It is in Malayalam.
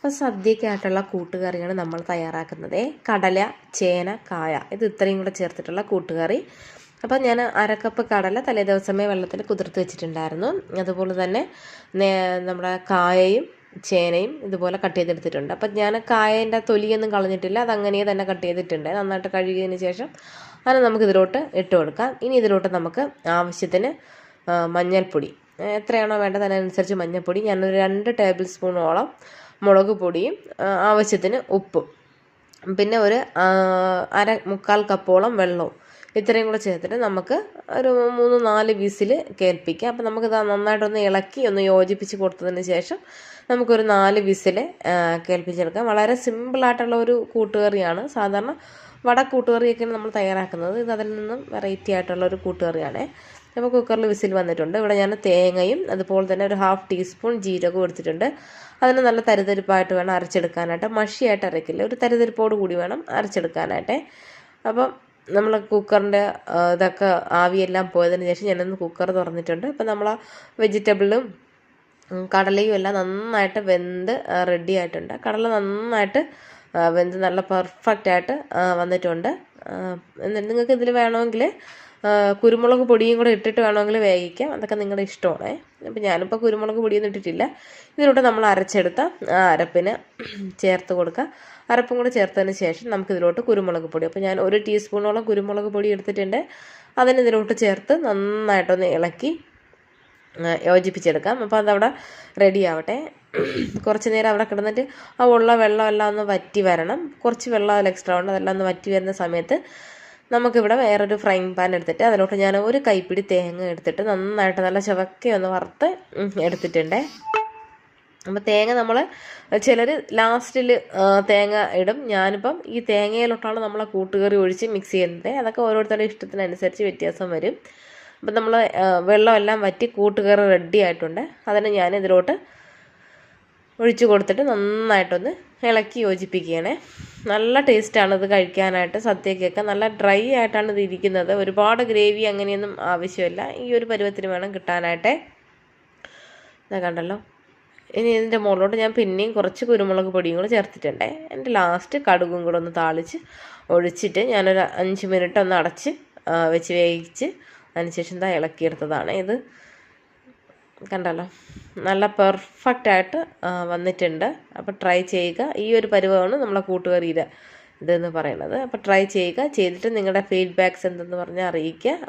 അപ്പോൾ സദ്യക്കായിട്ടുള്ള കൂട്ടുകറിയാണ് നമ്മൾ തയ്യാറാക്കുന്നത്. കടല ചേന കായ. ഇത് ഇത്രയും കൂടെ ചേർത്തിട്ടുള്ള കൂട്ടുകറി. അപ്പോൾ ഞാൻ അരക്കപ്പ് കടല തലേ ദിവസമേ വെള്ളത്തിൽ കുതിർത്ത് വെച്ചിട്ടുണ്ടായിരുന്നു. അതുപോലെ തന്നെ നമ്മുടെ കായയും ചേനയും ഇതുപോലെ കട്ട് ചെയ്തെടുത്തിട്ടുണ്ട്. അപ്പം ഞാൻ കായേന്റെ തൊലിയൊന്നും കളഞ്ഞിട്ടില്ല. അതങ്ങനെ തന്നെ കട്ട് ചെയ്തിട്ടുണ്ട്. നന്നായിട്ട് കഴുകിയതിന് ശേഷം അത് നമുക്ക് ഇതിലോട്ട് ഇട്ട് കൊടുക്കാം. ഇനി ഇതിലോട്ട് നമുക്ക് ആവശ്യത്തിന് മഞ്ഞൾപ്പൊടി. എത്രയാണോ വേണ്ടത് അതിനനുസരിച്ച് മഞ്ഞൾപ്പൊടി. ഞാനൊരു രണ്ട് ടേബിൾ സ്പൂണോളം മുളക് പൊടിയും ആവശ്യത്തിന് ഉപ്പും. പിന്നെ ഒരു അര മുക്കാൽ കപ്പോളം വെള്ളവും. ഇത്രയും കൂടെ ചേർത്തിട്ട് നമുക്ക് ഒരു മൂന്ന് നാല് വിസിൽ കേൾപ്പിക്കാം. അപ്പം നമുക്കിത് നന്നായിട്ടൊന്ന് ഇളക്കി ഒന്ന് യോജിപ്പിച്ച് കൊടുത്തതിന് ശേഷം നമുക്കൊരു നാല് വിസിൽ കേൾപ്പിച്ചെടുക്കാം. വളരെ സിമ്പിളായിട്ടുള്ള ഒരു കൂട്ടുകറിയാണ്. സാധാരണ വട കൂട്ടുകറിയൊക്കെയാണ് നമ്മൾ തയ്യാറാക്കുന്നത്. ഇത് അതിൽ നിന്നും വെറൈറ്റി ആയിട്ടുള്ള ഒരു കൂട്ടുകറിയാണ്. അപ്പോൾ കുക്കറിൽ വിസിൽ വന്നിട്ടുണ്ട്. ഇവിടെ ഞാൻ തേങ്ങയും അതുപോലെ തന്നെ ഒരു ഹാഫ് ടീസ്പൂൺ ജീരകവും എടുത്തിട്ടുണ്ട്. അതിനെ നല്ല തരിതരിപ്പായിട്ട് വേണം അരച്ചെടുക്കാനായിട്ട്. മഷിയായിട്ട് അരക്കില്ല ഒരു തരിതരിപ്പോട് കൂടി വേണം അരച്ചെടുക്കാനായിട്ട്. അപ്പം നമ്മൾ കുക്കറിന്റെ ഇതൊക്കെ ആവിയെല്ലാം പോയതിന് ശേഷം ഞാനൊന്ന് കുക്കർ തുറന്നിട്ടുണ്ട്. അപ്പം നമ്മൾ വെജിറ്റബിളും കടലയും എല്ലാം നന്നായിട്ട് വെന്ത് റെഡി ആയിട്ടുണ്ട്. കടല നന്നായിട്ട് വെന്ത് നല്ല പെർഫെക്റ്റായിട്ട് വന്നിട്ടുണ്ട്. നിങ്ങൾക്ക് ഇതിൽ വേണമെങ്കിൽ കുരുമുളക് പൊടിയും കൂടെ ഇട്ടിട്ട് വേണമെങ്കിൽ വേവിക്കാം. അതൊക്കെ നിങ്ങളുടെ ഇഷ്ടമാണ്. അപ്പം ഞാനിപ്പോൾ കുരുമുളക് പൊടിയൊന്നും ഇട്ടിട്ടില്ല. ഇതിലോട്ട് നമ്മൾ അരച്ചെടുത്ത അരപ്പിന് ചേർത്ത് കൊടുക്കുക. അരപ്പും കൂടെ ചേർത്തതിന് ശേഷം നമുക്കിതിലോട്ട് കുരുമുളക് പൊടി. അപ്പോൾ ഞാൻ ഒരു ടീസ്പൂണോളം കുരുമുളക് പൊടി എടുത്തിട്ടുണ്ട്. അതിന് ഇതിലോട്ട് ചേർത്ത് നന്നായിട്ടൊന്ന് ഇളക്കി യോജിപ്പിച്ചെടുക്കാം. അപ്പോൾ അതവിടെ റെഡി ആവട്ടെ. കുറച്ച് നേരം അവിടെ കിടന്നിട്ട് ആ ഉള്ള വെള്ളമെല്ലാം ഒന്ന് വറ്റി വരണം. കുറച്ച് വെള്ളം അതിൽ എക്സ്ട്രാ ഉണ്ട് അതെല്ലാം ഒന്ന് വറ്റി വരുന്ന സമയത്ത് നമുക്കിവിടെ വേറൊരു ഫ്രൈങ് പാൻ എടുത്തിട്ട് അതിലോട്ട് ഞാൻ ഒരു കൈപ്പിടി തേങ്ങ എടുത്തിട്ട് നന്നായിട്ട് നല്ല ചുവക്കെ ഒന്ന് വറുത്ത് എടുത്തിട്ടുണ്ട്. അപ്പോൾ തേങ്ങ നമ്മൾ ചിലർ ലാസ്റ്റിൽ തേങ്ങ ഇടും. ഞാനിപ്പം ഈ തേങ്ങയിലോട്ടാണ് നമ്മളെ കൂട്ടുകറി ഒഴിച്ച് മിക്സ് ചെയ്യുന്നത്. അതൊക്കെ ഓരോരുത്തരുടെ ഇഷ്ടത്തിനനുസരിച്ച് വ്യത്യാസം വരും. അപ്പം നമ്മൾ വെള്ളമെല്ലാം വറ്റി കൂട്ടുകറി റെഡി ആയിട്ടുണ്ട്. അതിന് ഞാൻ ഇതിലോട്ട് ഒഴിച്ചു കൊടുത്തിട്ട് നന്നായിട്ടൊന്ന് ഇളക്കി യോജിപ്പിക്കുകയാണേ. നല്ല ടേസ്റ്റാണ് ഇത് കഴിക്കാനായിട്ട് സദ്യക്കൊക്കെ. നല്ല ഡ്രൈ ആയിട്ടാണ് ഇത് ഇരിക്കുന്നത്. ഒരുപാട് ഗ്രേവി അങ്ങനെയൊന്നും ആവശ്യമില്ല. ഈ ഒരു പരുവത്തിന് വേണം കിട്ടാനായിട്ട്. ഇതാ കണ്ടല്ലോ. ഇനി ഇതിന്റെ മുകളിലോട്ട് ഞാൻ പിന്നെയും കുറച്ച് കുരുമുളക് പൊടിയും കൂടെ ചേർത്തിട്ടുണ്ട്. എന്റെ ലാസ്റ്റ് കടുകും കൂടെ ഒന്ന് താളിച്ച് ഒഴിച്ചിട്ട് ഞാനൊരു അഞ്ച് മിനിറ്റ് ഒന്ന് അടച്ച് വെച്ച് വേവിച്ച് അതിനുശേഷം ഇതാ ഇളക്കിയെടുത്തതാണ് ഇത്. കണ്ടല്ലോ. നല്ല പെർഫെക്റ്റായിട്ട് വന്നിട്ടുണ്ട്. അപ്പോൾ ട്രൈ ചെയ്യുക. ഈ ഒരു പരുവമാണ് നമ്മളെ കൂട്ടുകറിയുടെ ഇതെന്ന് പറയുന്നത്. അപ്പോൾ ട്രൈ ചെയ്യുക. ചെയ്തിട്ട് നിങ്ങളുടെ ഫീഡ്ബാക്ക്സ് എന്തെന്ന് പറഞ്ഞാൽ അറിയിക്കുക.